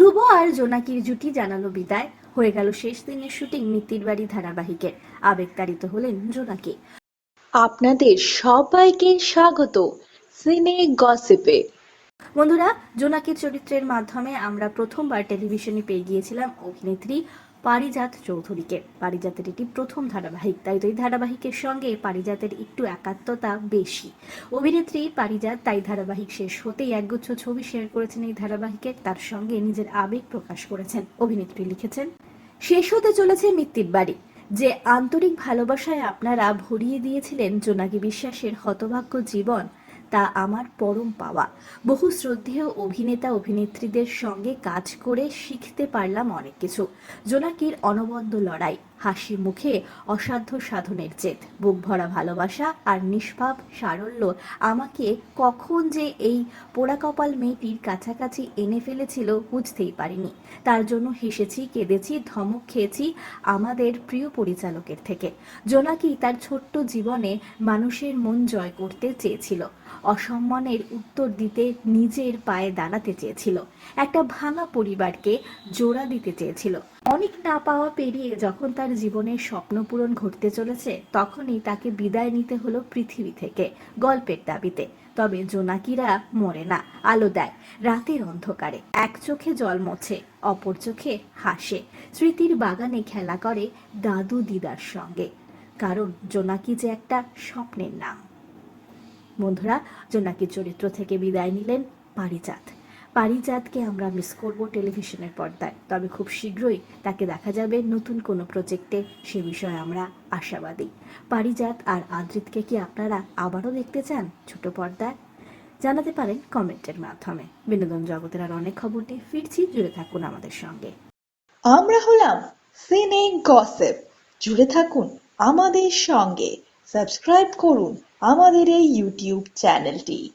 ধ্রুব আর জোনাকির জুটি জানালো বিদায়। হয়ে গেল শেষ দিনের শুটিং মিত্তির বাড়ি ধারাবাহিকের আবেগতাড়িত হলেন জোনাকি। আপনাদের সবাইকে স্বাগত সিনে গসিপে। বন্ধুরা জোনাকির চরিত্রের মাধ্যমে আমরা প্রথমবার টেলিভিশনে পেয়ে গিয়েছিলাম অভিনেত্রী পারিজাত চৌধুরীকে। পারিজাতের এটি প্রথম ধারাবাহিক, তাই তো এই ধারাবাহিকের সঙ্গে পারিজাতের একটু একাত্মতা বেশি। অভিনেত্রী পারিজাত তাই ধারাবাহিক শেষ হতেই একগুচ্ছ ছবি শেয়ার করেছেন এই ধারাবাহিকের তার সঙ্গে নিজের আবেগ প্রকাশ করেছেন। অভিনেত্রী লিখেছেন, শেষ হতে চলেছে মিত্তির বাড়ি, যে আন্তরিক ভালোবাসায় আপনারা ভরিয়ে দিয়েছিলেন জোনাকি বিশ্বাসের হতভাগ্য জীবন তা আমার পরম পাওয়া। বহু শ্রদ্ধেয় অভিনেতা, অভিনেত্রীদের সঙ্গে কাজ করে শিখতে পারলাম অনেক কিছু। জোনাকির অনবদ্য লড়াই। হাসি মুখে অসাধ্য সাধনের জেদ বুক ভরা ভালোবাসা আর নিষ্পাপ সারল্য আমাকে কখন যে এই পোড়া কপাল মেয়েটির কাছাকাছি এনে ফেলেছিল বুঝতেই পারিনি। তার জন্য হেসেছি, কেঁদেছি, ধমক খেয়েছি আমাদের প্রিয় পরিচালকের থেকে। জোনাকি তার ছোট্ট জীবনে মানুষের মন জয় করতে চেয়েছিল। অসম্মানের উত্তর দিতে নিজের পায়ে দাঁড়াতে চেয়েছিল। একটা ভাঙা পরিবারকে জোড়া দিতে চেয়েছিল। অনেক না পাওয়া পেরিয়ে যখন তার জীবনের স্বপ্ন পূরণ ঘটতে চলেছে, তখনই তাকে বিদায় নিতে হলো পৃথিবী থেকে, গল্পের দাবিতে। তবে জোনাকিরা মরে না, আলো দেয়, রাতের অন্ধকারে। এক চোখে জল মোছে, অপর চোখে হাসে। স্মৃতির বাগানে খেলা করে দাদু দিদার সঙ্গে। কারণ জোনাকি যে একটা স্বপ্নের নাম। বন্ধুরা, জোনাকির চরিত্র থেকে বিদায় নিলেন পারিজাত। পারিজাতকে আমরা মিস করব টেলিভিশনের পর্দায়। তবে খুব শীঘ্রই তাকে দেখা যাবে নতুন কোনো প্রজেক্টে সে বিষয়ে আমরা আশাবাদী। পারিজাত আর আদ্রিতকে কি আপনারা আবারও দেখতে চান ছোট পর্দায়? জানাতে পারেন কমেন্টের মাধ্যমে। বিনোদন জগতের আর অনেক খবর নিয়ে ফিরছি, জুড়ে থাকুন আমাদের সঙ্গে। আমরা হলাম সিনে গসিপ জুড়ে থাকুন আমাদের সঙ্গে। সাবস্ক্রাইব করুন আমাদের এই ইউটিউব চ্যানেলটি